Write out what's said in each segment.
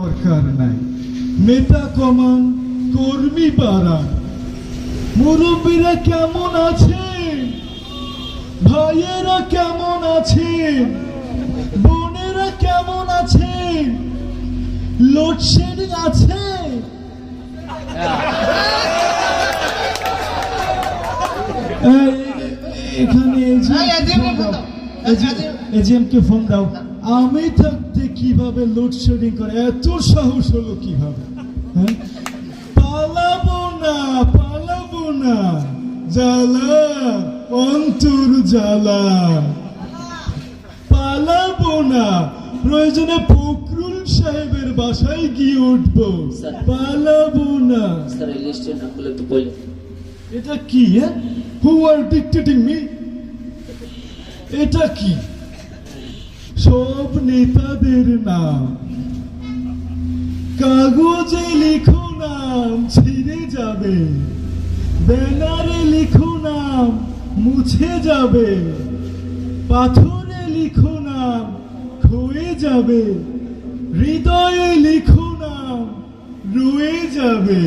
দরকার নাই নেতা কমান কর্মী বাড়ান মুরব্বীরা কেমন আছে ভাইয়েরা কেমন আছে বোনেরা কেমন আছে লোডশেডিং আছে এখানে এজিএম কে ফোন দাও আমি থাকতে কীভাবে লোডশেডিং করে? এত সাহস হলো কীভাবে? হ্যাঁ? পালাবো না পালাবো না। জ্বালা অন্তর জ্বালা। পালাবো না। প্রয়োজনে ফখরুল সাহেবের বাসায় গিয়ে উঠবো। পালাবো না। এটা কি হ্যাঁ? হু আর ডিক্টেটিং মি এটা কি? সব নেতাদের নাম। কাগজে লিখো নাম ছিঁড়ে যাবে। ব্যানারে লিখো নাম মুছে যাবে। পাথরে লিখো নাম ক্ষয়ে যাবে। হৃদয়ে লিখো নাম রয়ে যাবে।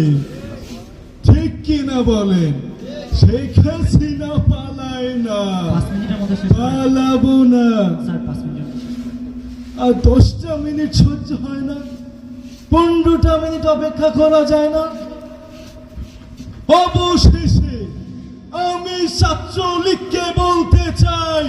ঠিক কিনা বলেন? শেখ হাসিনা পালায় না। পালাবো না। আর দশটা মিনিট সহ্য হয় না। পনেরোটা মিনিট অপেক্ষা করা যায় না। অবশেষে আমি ছাত্রলীগকে বলতে চাই